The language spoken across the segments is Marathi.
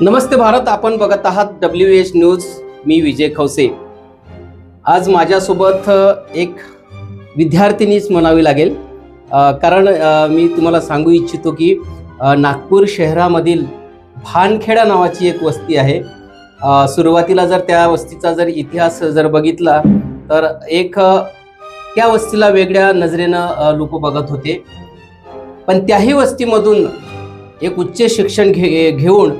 नमस्ते भारत आपण बघत आहात डब्ल्यू एच न्यूज मी विजय खवसे. आज माझ्यासोबत एक विद्यार्थिनीच म्हणावी लागेल. कारण मी तुम्हाला सांगू इच्छितो की नागपूर शहरामधील भानखेडा नावाची एक वस्ती आहे. सुरुवातीला जर त्या वस्तीचा जर इतिहास जर बघितला तर एक त्या वस्तीला वेगळ्या नजरेनं लोक बघत होते. पण त्याही वस्तीमधून एक उच्च शिक्षण घे घेऊन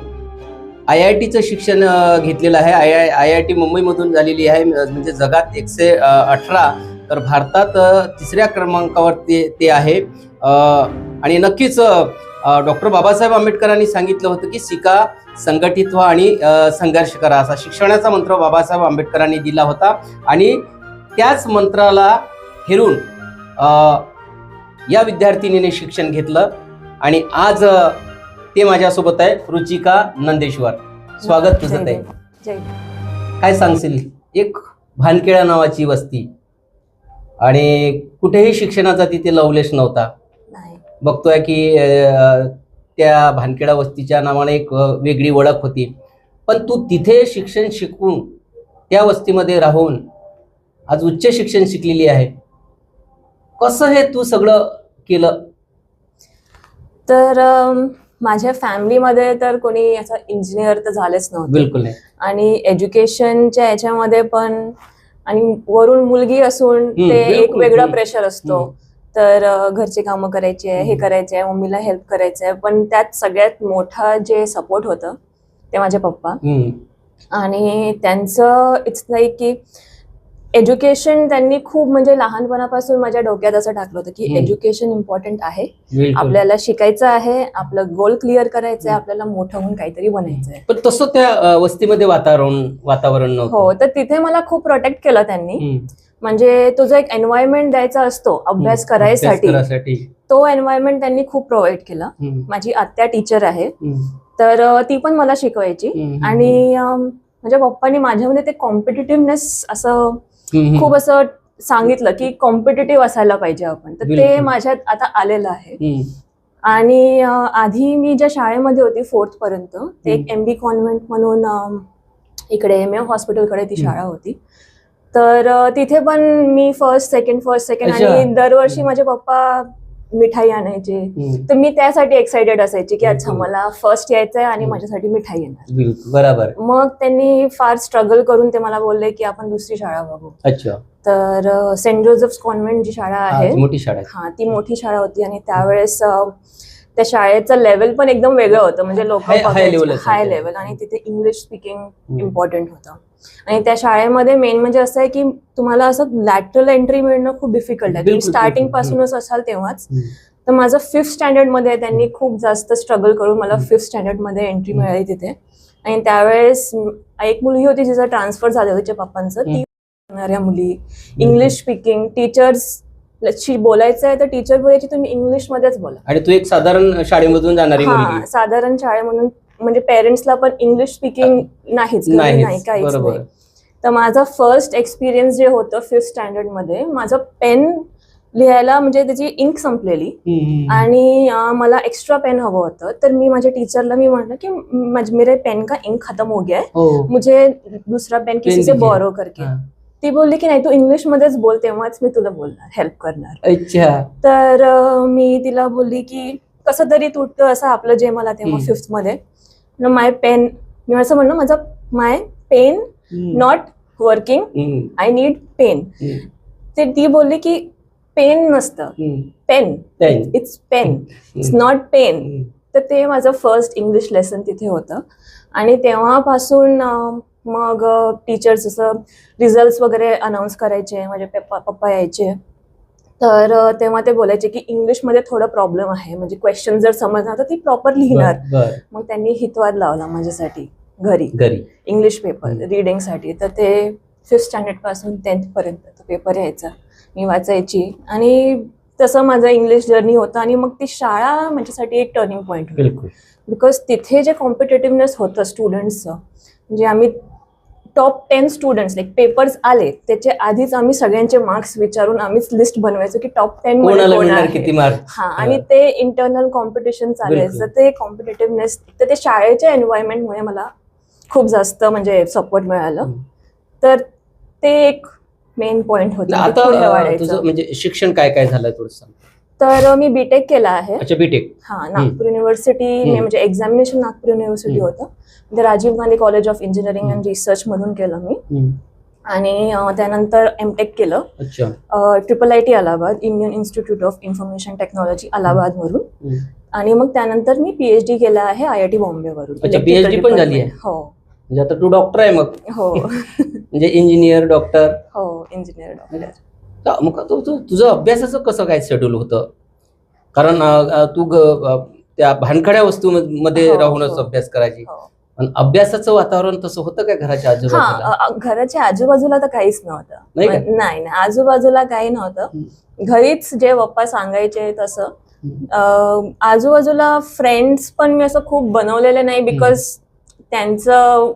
आय आय टीचं शिक्षण घेतलेलं आहे. I I I I T मुंबईमधून झालेली आहे. म्हणजे जगात एकशे अठरा तर भारतात तिसऱ्या क्रमांकावर ते ते आहे आणि नक्कीच डॉक्टर बाबासाहेब आंबेडकरांनी सांगितलं होतं की शिका संघटित व्हा आणि संघर्ष करा असा शिक्षणाचा मंत्र बाबासाहेब आंबेडकरांनी दिला होता. आणि त्याच मंत्राला हेरून या विद्यार्थिनीने शिक्षण घेतलं. आणि आज ते माझ्यासोबत आहे रुचिका नंदेश्वर. स्वागत तुझं जय ते भीम. जय भीम. काय सांगशील? एक भानखेडा नावाची वस्ती. आणि कुठेही शिक्षणाचा तिथे लवलेश नव्हता. बघतोय की अ, त्या भानखेडा वस्तीच्या नावाने एक अ, वेगळी ओळख होती. पण तू तिथे शिक्षण शिकून त्या वस्तीमध्ये राहून आज उच्च शिक्षण शिकलेली आहे. कसं हे तू सगळं केलं? तर अम, माझ्या फॅमिलीमध्ये तर कोणी असं इंजिनियर तर झालेच नव्हते आणि एज्युकेशनच्या याच्यामध्ये पण आणि वरून मुलगी असून ते एक. वेगळा. प्रेशर असतो. तर घरचे कामं करायचे आहे हे. करायचे आहे मम्मीला हेल्प करायचं आहे पण त्यात सगळ्यात मोठा जे सपोर्ट होतं ते माझे पप्पा. आणि त्यांचं इट्स लाईक की एज्युकेशन त्यांनी खूप म्हणजे लहानपणापासून माझ्या डोक्यात असं टाकलं होतं की. एज्युकेशन इम्पॉर्टंट आहे. आपल्याला शिकायचं आहे आपलं गोल क्लिअर करायचं आहे. आपल्याला मोठं होऊन काहीतरी बनायचं आहे पण तसं त्या वस्तीमध्ये वातावरण वातावरण हो तर तिथे मला खूप प्रोटेक्ट केलं त्यांनी. म्हणजे तुझा एक एन्व्हायरमेंट द्यायचा असतो अभ्यास. करायसाठी. तो एन्व्हायरमेंट त्यांनी खूप प्रोव्हाइड केला. माझी आत्या टीचर आहे. तर ती पण मला शिकवायची. आणि माझ्या पप्पांनी माझ्यामध्ये ते कॉम्पिटिटिव्हनेस असं. खूप असं सांगितलं की कॉम्पिटेटिव्ह असायला पाहिजे आपण तर ते. माझ्यात आता आलेलं आहे. आणि आधी मी ज्या शाळेमध्ये होती फोर्थ पर्यंत ते एक एम बी कॉन्व्हेंट म्हणून इकडे एम एम हॉस्पिटलकडे ती. शाळा होती तर तिथे पण मी फर्स्ट सेकंड फर्स्ट सेकंड. आणि दरवर्षी. माझे पप्पा मिठाई आणायचे. तर मी त्यासाठी एक्साइटेड असायची की अच्छा. मला फर्स्ट यायचं आहे आणि. माझ्यासाठी मिठाई येणार बरोबर मग त्यांनी फार स्ट्रगल करून ते मला बोलले की आपण दुसरी शाळा बघू अच्छा तर सेंट जोसेफ्स कॉन्व्हेंट जी शाळा आहे मोठी शाळा हा ती मोठी शाळा होती आणि त्यावेळेस त्या शाळेचं लेवल पण एकदम वेगळं होतं म्हणजे लोक. हाय लेवल आणि तिथे इंग्लिश स्पीकिंग. इम्पॉर्टंट होतं आणि त्या शाळेमध्ये मेन म्हणजे असं आहे की तुम्हाला असं लॅटरल एंट्री मिळणं खूप डिफिकल्ट आहे. तुम्ही स्टार्टिंग. पासूनच असाल तेव्हाच. तर माझं फिफ्थ स्टँडर्डमध्ये त्यांनी खूप जास्त स्ट्रगल करून मला. फिफ्थ स्टँडर्डमध्ये एंट्री. मिळाली तिथे. आणि त्यावेळेस एक मुलगी होती जिचं ट्रान्सफर झालं होतं तिच्या पप्पांचं. ती करणाऱ्या मुली. इंग्लिश स्पीकिंग टीचर्स बोलायचं आहे तर टीचर बोलायची तुम्ही इंग्लिश मध्येच बोला. आणि तू एक साधारण शाळेमधून जाणारी साधारण शाळेमधून म्हणजे पेरेंट्सला पण इंग्लिश स्पीकिंग नाहीच नाहीच, नाही काहीच नाही. तर माझा फर्स्ट एक्सपिरियन्स जे होतं फिफ्थ स्टँडर्डमध्ये माझं पेन लिहायला म्हणजे त्याची इंक संपलेली. आणि मला एक्स्ट्रा पेन हवं होतं. तर मी माझ्या टीचरला मी म्हटलं की मेरे पेन का इंक खत्म हो गया है. मुझे दूसरा पेन किसी से. बोरो करके. ती बोलली की नाही तू इंग्लिश मध्येच बोल तेव्हाच मी तुला बोलणार हेल्प करणार. अच्छा. तर मी तिला बोलली की कसं तरी तुटतं असं आपलं जे मला तेव्हा. फिफ्थमध्ये माय पेन मी असं म्हणलं माझं my pen. Not working. I need pen. ते ती बोलली की पेन नसतं. Pen. It's pen it's. Not pen. तर ते माझं फर्स्ट इंग्लिश लेसन तिथे होतं आणि तेव्हापासून मग टीचर्स असं रिझल्ट वगैरे अनाऊन्स करायचे माझे पप्पा यायचे तर तेव्हा ते बोलायचे की इंग्लिशमध्ये थोडं प्रॉब्लेम आहे. म्हणजे क्वेश्चन जर समजणार तर ती प्रॉपर लिहिणार. मग त्यांनी हितवाद लावला माझ्यासाठी घरी. घरी. English paper. रिडिंगसाठी. तर ते फिफ्थ स्टँडर्डपासून टेन्थ पर्यंत तो पेपर यायचा. मी वाचायची. आणि तसं माझं इंग्लिश जर्नी होतं आणि मग ती शाळा माझ्यासाठी एक टर्निंग पॉईंट बिकॉज तिथे जे कॉम्पिटेटिव्हनेस होतं स्टुडंट्सचं म्हणजे आम्ही top ten students like papers आले त्याच्या आधीच आम्ही सगळ्यांचे मार्क्स विचारून आम्हीच लिस्ट बनवायचो की टॉप टेन मध्ये हा आणि ते इंटरनल कॉम्पिटिशन चालायचं. ते कॉम्पिटेटिव्हनेस तर ते शाळेच्या एन्व्हायरमेंटमुळे मला खूप जास्त म्हणजे सपोर्ट मिळालं. तर ते एक मेन पॉइंट होता. म्हणजे शिक्षण काय काय झालंय थोडं तर मी बीटेक केला आहे. अच्छा बीटेक हा नागपूर युनिव्हर्सिटी. म्हणजे एक्झामिनेशन नागपूर युनिव्हर्सिटी. होतं. ते Rajiv Gandhi college of engineering. And research मधून केलं मी. आणि त्यानंतर एमटेक केलं. अच्छा. Triple I T Allahabad Indian institute of information technology Allahabad वरून. आणि मग त्यानंतर मी पीएचडी केला आहे आय आय टी बॉम्बे वरून PhD पण झाली आहे? हो. म्हणजे आता तू डॉक्टर आहे मग. हो. म्हणजे इंजिनियर डॉक्टर हो इंजिनियर डॉक्टर तर मग तू तू- तुझं अभ्यासाचं कसं काय शेड्यूल होतं? कारण तू त्या भानखड्या वस्तू मध्ये हो, राहूनच हो. अभ्यास करायची. हो. अभ्यासाचं वातावरण तसं होतं काय घराच्या आजूबाजूला? घराच्या आजूबाजूला तर काहीच नव्हतं. नाही नाही आजूबाजूला काही नव्हतं. घरीच जे पप्पा सांगायचे तसं आजूबाजूला फ्रेंड्स पण मी असं खूप बनवलेले नाही बिकॉज त्यांचं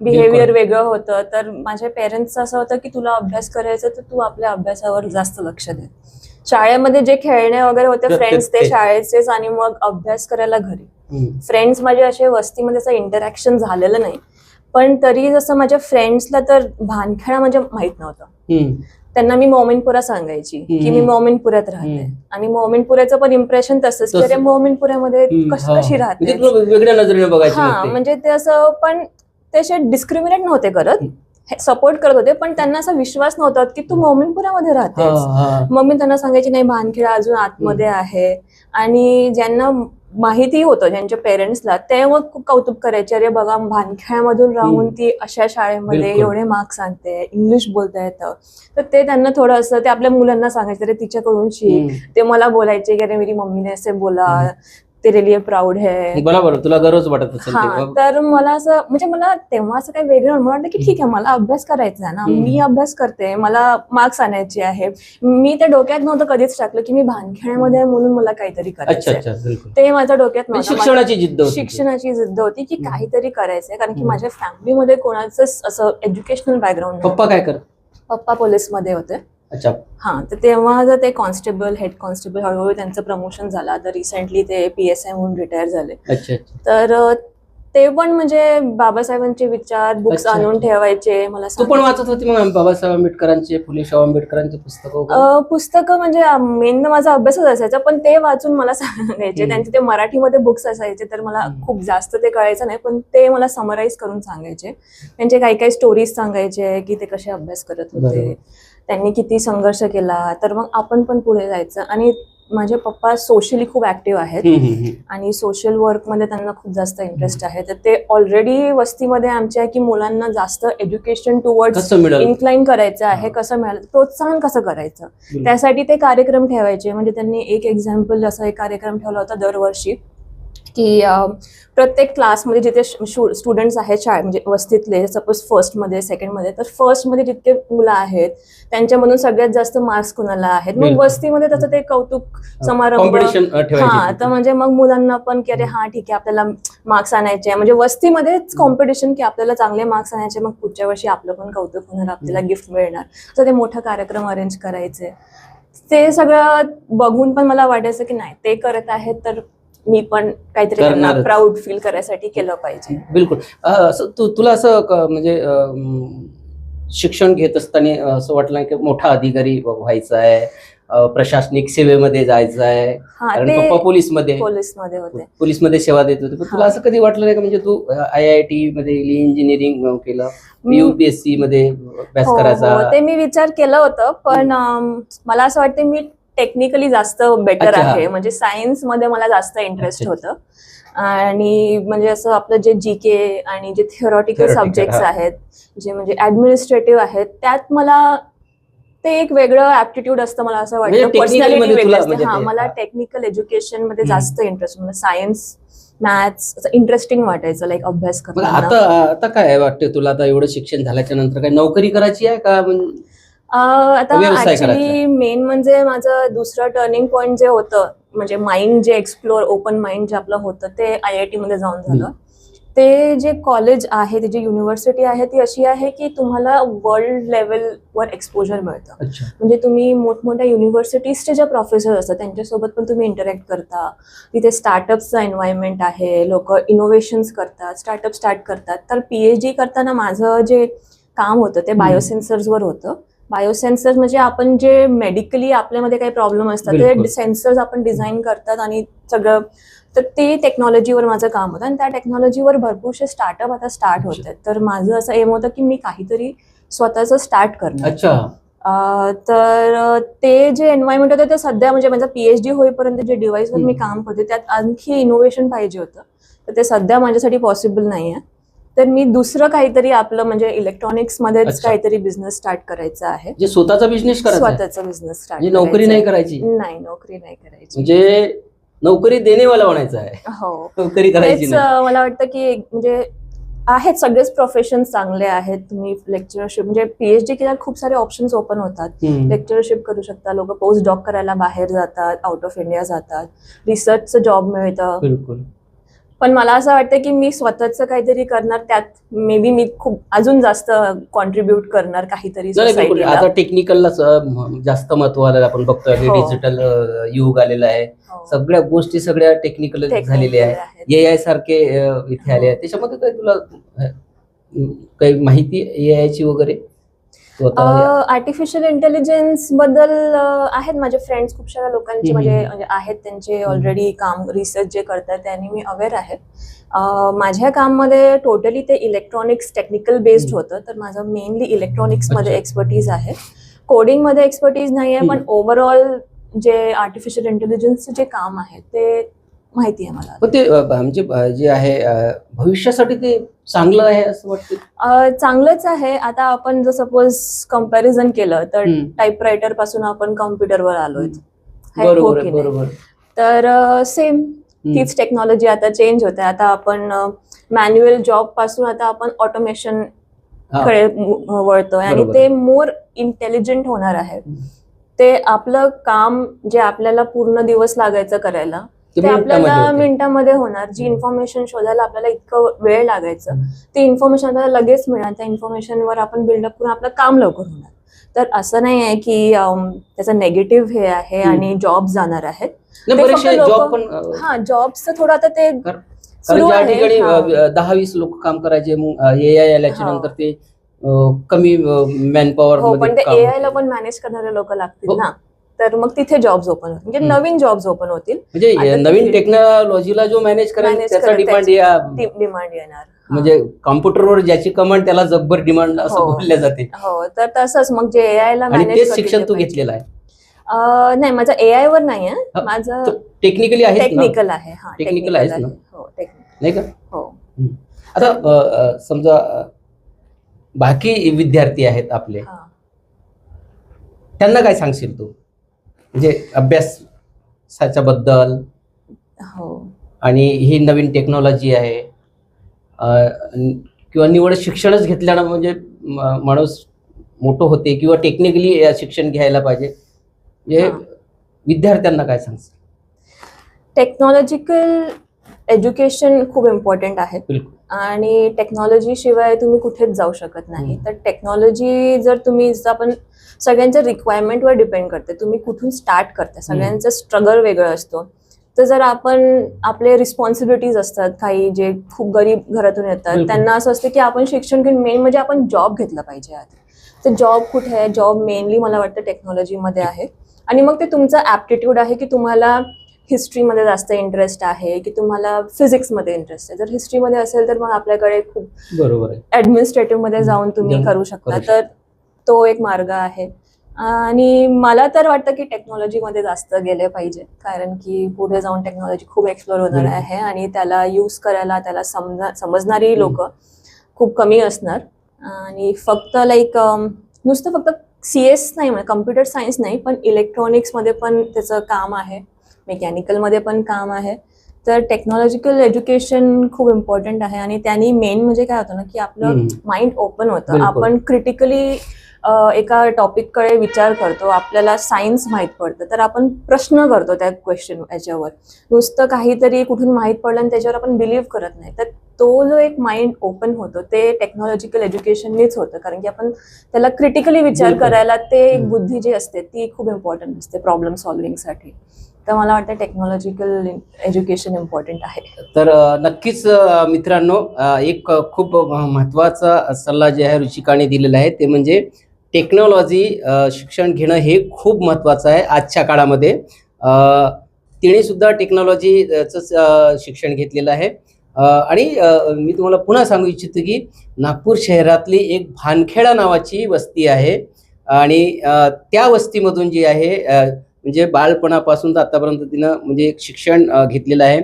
बिहेवियर वेगळं होतं तर माझ्या पेरेंट्सचं असं होतं की तुला अभ्यास करायचा तर तू आपल्या अभ्यासावर जास्त लक्ष दे शाळेमध्ये जे खेळणे वगैरे होते फ्रेंड्स ते- शाळेचेच आणि मग अभ्यास करायला घरी. फ्रेंड्स माझे असे वस्तीमध्ये असं इंटरॅक्शन झालेलं नाही पण तरी जसं माझ्या फ्रेंड्सला तर भानखेडा म्हणजे माहीत नव्हतं. त्यांना मी मोमिनपुरा सांगायची की मी. मोमिनपुऱ्यात राहते. आणि मोमिनपुऱ्याचं पण इम्प्रेशन तसंच की. अरे मोमिनपुऱ्यामध्ये. कश-. कशी म्हणजे राहते हा ते. म्हणजे ते असं पण ते असे डिस्क्रिमिनेट नव्हते करत. सपोर्ट करत होते पण त्यांना असा विश्वास नव्हता की तू मोमिनपुऱ्यामध्ये हा, राहते हा. मग मी त्यांना सांगायची नाही भानखेडा अजून आतमध्ये आहे आणि ज्यांना माहिती होतं ज्यांच्या पेरेंट्सला ते मग खूप कौतुक करायचे अरे बघा भानखेड्यामधून राहून. ती अशा शाळेमध्ये. एवढे मार्क्स आणते इंग्लिश बोलता येतं तर ते त्यांना थोडं असं ते आपल्या मुलांना सांगायचे अरे तिच्याकडून शिक. ते मला बोलायचे की अरे मेरी मम्मी ने ऐसे बोला. तेरे लिए प्राऊड है. बरोबर तुला गरज वाटत असेल हा ते. तर मला असं म्हणजे मला तेव्हा असं काही वेगळं मला वाटलं की ठीक आहे मला अभ्यास करायचा आहे ना. हम्म. मी अभ्यास करते मला मार्क्स आणायचे आहे. मी त्या डोक्यात नव्हतं कधीच टाकलं की मी भानखेड्यामध्ये आहे म्हणून मला काहीतरी अच्छा करायचं अच्छा बिलकुल. ते माझ्या डोक्यात म्हणजे नव्हतं. शिक्षणाची जिद्द होती शिक्षणाची जिद्द होती की. काहीतरी करायचंय. कारण की हम्म. माझ्या फॅमिलीमध्ये कोणाचंच असं एज्युकेशनल बॅकग्राऊंड पप्पा काय कर पप्पा पोलीसमध्ये होते. अच्छा. हा तर तेव्हा जर ते कॉन्स्टेबल हेड कॉन्स्टेबल हळूहळू त्यांचं प्रमोशन झालं. तर रिसेंटली ते पी एस आय म्हणून रिटायर झाले. तर ते पण म्हणजे बाबासाहेबांचे विचार बुक्स अच्छा, आणून. ठेवायचे मला तू पण. वाचत होती मग बाबासाहेब आंबेडकरांचे फुले शाहू आंबेडकरांचे पुस्तक अ, पुस्तकं म्हणजे मेन माझा अभ्यासच असायचा पण ते वाचून मला सांगायचे हम्म. त्यांचे ते मराठीमध्ये बुक्स असायचे तर मला हम्म. खूप जास्त ते कळायचं नाही पण ते मला समराईज करून सांगायचे त्यांचे काही काही स्टोरीज सांगायचे की ते कसे अभ्यास करत होते. त्यांनी किती संघर्ष केला तर मग आपण पण पुढे जायचं आणि माझे पप्पा सोशली खूप ऍक्टिव्ह आहेत. आणि सोशल वर्कमध्ये त्यांना खूप जास्त इंटरेस्ट आहे. तर ते ऑलरेडी वस्तीमध्ये आमच्या की मुलांना जास्त एज्युकेशन टुवर्ड्स मिळालं? इन्क्लाइन करायचं आहे. कसं मिळालं? प्रोत्साहन कसं करायचं. त्यासाठी ते कार्यक्रम ठेवायचे. म्हणजे त्यांनी एक एक्झाम्पल असा एक कार्यक्रम ठेवला होता दरवर्षी. की प्रत्येक क्लासमध्ये जिथे स्टुडंट्स आहेत शाळे म्हणजे वस्तीतले सपोज फर्स्टमध्ये सेकंडमध्ये तर फर्स्टमध्ये जितके मुलं आहेत त्यांच्यामधून सगळ्यात जास्त मार्क्स कुणाला आहेत? मग. वस्तीमध्ये तसं ते कौतुक समारंभ हा तर म्हणजे मग मुलांना पण की अरे हा ठीक आहे आपल्याला मार्क्स आणायचे. म्हणजे वस्तीमध्येच कॉम्पिटिशन की आपल्याला चांगले मार्क्स आणायचे मग पुढच्या वर्षी आपलं पण कौतुक होणार आपल्याला गिफ्ट मिळणार. तर ते मोठा कार्यक्रम अरेंज करायचे. ते सगळं बघून पण मला वाटायचं की नाही ते करत आहेत तर मी पण काहीतरी करणारच. प्राऊड फील करायसाठी केलं पाहिजे बिलकुल अं, असं तू तुला असं क- म्हणजे अं, शिक्षण घेत असताना अं, असं वाटलं की मोठा अधिकारी व्हायचा आहे अं, प्रशासनिक सेवेमध्ये जायचं आहे हा कारण ते पप्पा पोलीसमध्ये पोलीसमध्ये होते पोलीसमध्ये सेवा देत होते पण तुला हा. असं कधी वाटलं नाही का म्हणजे तू आय आय टी मध्ये इंजिनिअरिंग केलं युपीएससी मध्ये अभ्यास हो, करायचा हो. ते मी विचार केलं होतं पण अम, मला असं वाटतं मी टेक्निकली जास्त बेटर अच्छा. आहे म्हणजे सायन्समध्ये मला जास्त इंटरेस्ट अच्छा. होतं आणि म्हणजे असं आपलं जे जी के आणि जे थिओरॉटिकल Theoretical, सब्जेक्ट हा. आहेत जे म्हणजे ऍडमिनिस्ट्रेटिव्ह आहेत त्यात मला ते एक वेगळं ऍप्टिट्यूड असतं मला असं म्हणजे वाटतं पर्सनॅलिटी मध्ये वेगळी तुला असते म्हणजे हा ते- मला हा. टेक्निकल एज्युकेशनमध्ये हम्म. जास्त इंटरेस्ट मला सायन्स मॅथ्स असं इंटरेस्टिंग वाटायचं लाईक अभ्यास मग करताना आता आता काय वाटतं तुला आता एवढं शिक्षण झाल्याच्यानंतर काय नोकरी करायची आहे का म्हणजे- आता ऍक्च्युली मेन म्हणजे माझं दुसरं टर्निंग पॉइंट जे होतं म्हणजे माइंड जे एक्सप्लोर ओपन माइंड जे आपलं होतं ते आय आय टी मध्ये जाऊन झालं. ते जे कॉलेज आहे ती जी युनिव्हर्सिटी आहे ती अशी आहे की तुम्हाला वर्ल्ड लेवलवर एक्सपोजर मिळतं. म्हणजे तुम्ही मोठमोठ्या युनिव्हर्सिटीजचे जे प्रोफेसर असतात त्यांच्यासोबत पण तुम्ही इंटरॅक्ट करता. तिथे स्टार्टअपचं एन्व्हायरमेंट आहे लोक इनोव्हेशन्स करतात स्टार्टअप स्टार्ट करतात. तर पीएच डी करताना माझं जे काम होतं ते. बायोसेन्सर्सवर होतं. बायोसेन्सर्स म्हणजे आपण जे मेडिकली आपल्यामध्ये काही प्रॉब्लेम असतात. ते सेन्सर्स आपण डिझाईन करतात आणि सगळं तर ते टेक्नॉलॉजीवर माझं काम होतं. आणि त्या टेक्नॉलॉजीवर भरपूरसे स्टार्टअप आता स्टार्ट होत आहेत. तर माझं असं एम होतं की मी काहीतरी स्वतःचं स्टार्ट करणार. तर ते जे एन्व्हायरमेंट होतं ते सध्या म्हणजे माझं पीएचडी होईपर्यंत जे डिव्हाइसवर मी. काम करते त्यात आणखी इनोव्हेशन पाहिजे होतं. तर ते सध्या माझ्यासाठी पॉसिबल नाही आहे तर मी दुसरं काहीतरी आपलं म्हणजे इलेक्ट्रॉनिक्स मध्येच अच्छा. काहीतरी बिझनेस स्टार्ट करायचा आहे. म्हणजे स्वतःचा बिझनेस करायचा आहे? स्वतःचा बिझनेस स्टार्ट म्हणजे नोकरी नाही करायची? नाही नोकरी नाही करायची. म्हणजे नोकरी देणेवाला बनायचं आहे. हो. नोकरी करायची तेच नाही. अं, मला वाटतं की एक म्हणजे आहेत सगळेच प्रोफेशन चांगले आहेत. तुम्ही लेक्चरशिप म्हणजे पीएचडी केल्यावर खूप सारे ऑप्शन्स ओपन होतात. हम्म. लेक्चरशिप करू शकता लोक पोस्ट डॉक करायला बाहेर जातात आउट ऑफ इंडिया जातात. रिसर्चचं जॉब मिळतं. बिलकुल. पण मला असं वाटतं की मी स्वतःचं काहीतरी करणार त्यात मे बी मी खूप अजून जास्त कॉन्ट्रीब्युट करणार काहीतरी नाही. आता टेक्निकलला जास्त महत्त्व आलं आपण बघतोय हो. डिजिटल युग आलेलं आहे हो. सगळ्या गोष्टी सगळ्या टेक्निकल झालेल्या आहे आहेत. ए आय सारखे अ, इथे आले हो. आहे त्याच्यामध्ये काही तुला अ, काही माहिती ए आय ची वगैरे आर्टिफिशियल इंटेलिजन्सबद्दल आहेत माझे फ्रेंड्स खूप साऱ्या लोकांचे म्हणजे. म्हणजे आहेत त्यांचे ऑलरेडी काम रिसर्च जे करतात त्यांनी मी अवेअर आहे माझ्या काममध्ये टोटली ते इलेक्ट्रॉनिक्स टेक्निकल बेस्ड. होतं तर माझं मेनली इलेक्ट्रॉनिक्समध्ये. एक्सपर्टीज आहे कोडिंगमध्ये एक्सपर्टीज नाही आहे पण. ओव्हरऑल जे आर्टिफिशियल इंटेलिजन्सचं जे काम आहे ते माहिती आहे मला पण ते म्हणजे अ, जे आहे भविष्यासाठी ते चांगलं आहे असं वाटतं चांगलंच आहे आता आपण जर सपोज कंपॅरिझन केलं तर. टाईपरायटरपासून आपण कम्प्युटरवर आलोय बरोबर? बरोबर तर सेम. तीच टेक्नॉलॉजी आता चेंज होते आता आपण मॅन्युअल जॉबपासून आता आपण ऑटोमेशन. कडे वळतोय आणि. ते मोर इंटेलिजंट होणार आहे. ते आपलं काम जे आपल्याला पूर्ण दिवस लागायचं करायला ते ते आपल्याला मिनिटामध्ये होणार जी. इन्फॉर्मेशन शोधायला आपल्याला इतकं वेळ लागायचं. ते इन्फॉर्मेशन आपल्याला लगेच मिळणार त्या इन्फॉर्मेशनवर आपण बिल्डअप करून आपलं काम लवकर होणार तर असं नाही आहे की त्याचं नेगेटिव्ह हे आहे. आणि जॉब जाणार आहेत ते पण हा जॉबचं थोडं आता ते ज्या ठिकाणी दहा वीस लोक काम करायचे मग ए आय आल्याच्या. नंतर ते कमी हो पण ते मध्ये काम एआय ला पण मॅनेज करणारे लोक लागतील हो. ना तर मग तिथे जॉब्स ओपन होतील. म्हणजे. नवीन जॉब्स ओपन होतील. म्हणजे नवीन टेक्नॉलॉजीला जो मॅनेज करेल त्याचा डिमांड डिमांड येणार. म्हणजे कॉम्प्युटरवर ज्याची कमांड त्याला जगभर डिमांड असं हो. बोलल्या जाते. हो तर तसंच मग जे एआय ला मॅनेज शिक्षण तू घेतलेलं आहे. नाही माझं एआय वर नाही आहे. माझं टेक्निकली आहे टेक्निकल आहे. हा आहेच आहे. हो टेक्निकल नाही का? हो. आता समजा बाकी विद्यार्थी आहेत आपले. त्यांना काय सांगशील तू? म्हणजे अभ्यासाच्या बद्दल हो. आणि ही नवीन टेक्नॉलॉजी आहे. किंवा निवड शिक्षणच घेतल्यानं म्हणजे माणूस मोठं होते किंवा टेक्निकली शिक्षण घ्यायला पाहिजे. म्हणजे हा. विद्यार्थ्यांना काय सांगशील? टेक्नॉलॉजिकल एज्युकेशन खूप इम्पॉर्टंट आहे. बिलकुल. आणि टेक्नॉलॉजी शिवाय तुम्ही कुठेच जाऊ शकत नाही. तर टेक्नॉलॉजी जर तुम्ही आपण सगळ्यांच्या रिक्वायरमेंटवर डिपेंड करते तुम्ही कुठून स्टार्ट करता सगळ्यांचं स्ट्रगल वेगळं असतो. तर जर आपण आपले रिस्पॉन्सिबिलिटीज असतात काही जे खूप गरीब घरातून येतात. त्यांना असं असतं की आपण शिक्षण घेऊन मेन म्हणजे आपण जॉब घेतला पाहिजे आधी. तर जॉब कुठे आहे? जॉब मेनली मला वाटतं टेक्नॉलॉजीमध्ये आहे. आणि मग ते तुमचा ॲप्टिट्यूड आहे की तुम्हाला हिस्ट्रीमध्ये जास्त इंटरेस्ट आहे की तुम्हाला फिजिक्समध्ये इंटरेस्ट आहे. जर हिस्ट्रीमध्ये असेल तर मग आपल्याकडे खूप बरोबर ऍडमिनिस्ट्रेटिव्हमध्ये जाऊन तुम्ही करू शकता. तर तो एक मार्ग आहे. आणि मला तर वाटतं की टेक्नॉलॉजीमध्ये जास्त गेले पाहिजे. कारण की पुढे जाऊन टेक्नॉलॉजी खूप एक्सप्लोर होणार. आहे आणि त्याला यूज करायला त्याला समजा समजणारी. लोक खूप कमी असणार. आणि फक्त लाईक नुसतं फक्त सी एस नाही म्हणजे कम्प्युटर सायन्स नाही पण इलेक्ट्रॉनिक्समध्ये पण त्याचं काम आहे. मेकॅनिकलमध्ये पण काम आहे तर टेक्नॉलॉजिकल एज्युकेशन खूप इम्पॉर्टंट आहे आणि त्यांनी मेन म्हणजे काय होतं ना की आपलं. माइंड ओपन होतं. आपण क्रिटिकली एका टॉपिककडे विचार करतो आपल्याला सायन्स माहीत पडतं तर आपण प्रश्न करतो त्या क्वेश्चन याच्यावर नुसतं काहीतरी कुठून माहीत पडलं आणि त्याच्यावर आपण बिलीव्ह करत नाही तर तो जो एक माइंड ओपन होतो ते टेक्नॉलॉजिकल एज्युकेशननीच होतं कारण की आपण त्याला क्रिटिकली विचार. करायला ते एक. बुद्धी जी असते ती खूप इम्पॉर्टंट असते प्रॉब्लेम सॉल्व्हिंगसाठी तर मला वाटतं टेक्नॉलॉजिकल एज्युकेशन इम्पॉर्टंट आहे. तर नक्कीच मित्रांनो एक खूप महत्त्वाचा सल्ला जे आहे रुचिकाने दिलेला आहे ते म्हणजे टेक्नॉलॉजी शिक्षण घेणं हे खूप महत्त्वाचं आहे आजच्या काळामध्ये. तिनेसुद्धा तिने सुद्धा टेक्नॉलॉजीचं शिक्षण घेतलेलं आहे. आणि मी तुम्हाला पुन्हा सांगू इच्छितो की नागपूर शहरातली एक भानखेडा नावाची वस्ती आहे. आणि त्या वस्तीमधून जी आहे म्हणजे बालपणापासून तर आतापर्यंत तिनं म्हणजे एक शिक्षण घेतलेलं आहे.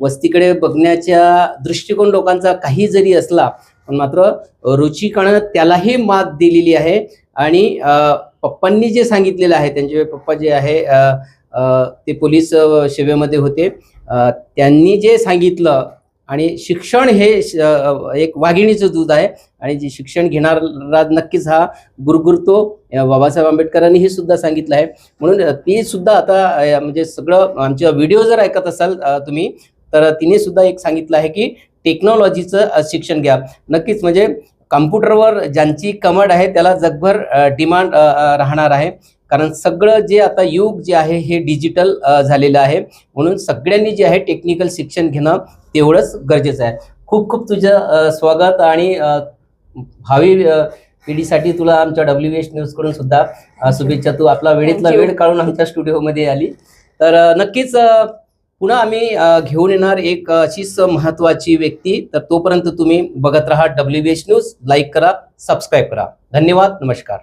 वस्तीकडे बघण्याच्या दृष्टिकोन लोकांचा काही जरी असला पण मात्र रुचिकानं त्यालाही मात दिलेली आहे. आणि पप्पांनी जे सांगितलेलं आहे त्यांचे पप्पा जे आहे ते पोलीस सेवेमध्ये होते. त्यांनी जे सांगितलं आणि शिक्षण हे श- एक वाघिणीचं दूध आहे. आणि जे शिक्षण घेणारा नक्कीच हा गुरगुरतो बाबासाहेब आंबेडकरांनी हे सुद्धा सांगितलं आहे. म्हणून ती सुद्धा आता म्हणजे सगळं आमच्या व्हिडिओ जर ऐकत असाल तुम्ही तर तिने सुद्धा एक सांगितलं आहे की टेक्नॉलॉजीचं शिक्षण घ्या. नक्कीच म्हणजे कम्प्युटरवर ज्यांची कमांड आहे त्याला जगभर डिमांड राहणार आहे. कारण सगळं जे आता युग जे आहे हे डिजिटल झालेलं आहे. म्हणून सगळ्यांनी जे आहे टेक्निकल शिक्षण घेणं तेवढंच गरजेचं आहे. खूप खूप तुझं स्वागत आणि भावी पिढीसाठी तुला आमच्या डब्ल्यू एच न्यूजकडून सुद्धा शुभेच्छा. तू आपला वेळेतला. वेळ काढून आमच्या स्टुडिओमध्ये आली. तर नक्कीच पुन्हा आम्ही घेऊन येणार एक अशीच महत्वाची व्यक्ती. तर तोपर्यंत तुम्ही बघत राहा डब्ल्यू एच न्यूज लाईक करा सबस्क्राईब करा. धन्यवाद नमस्कार.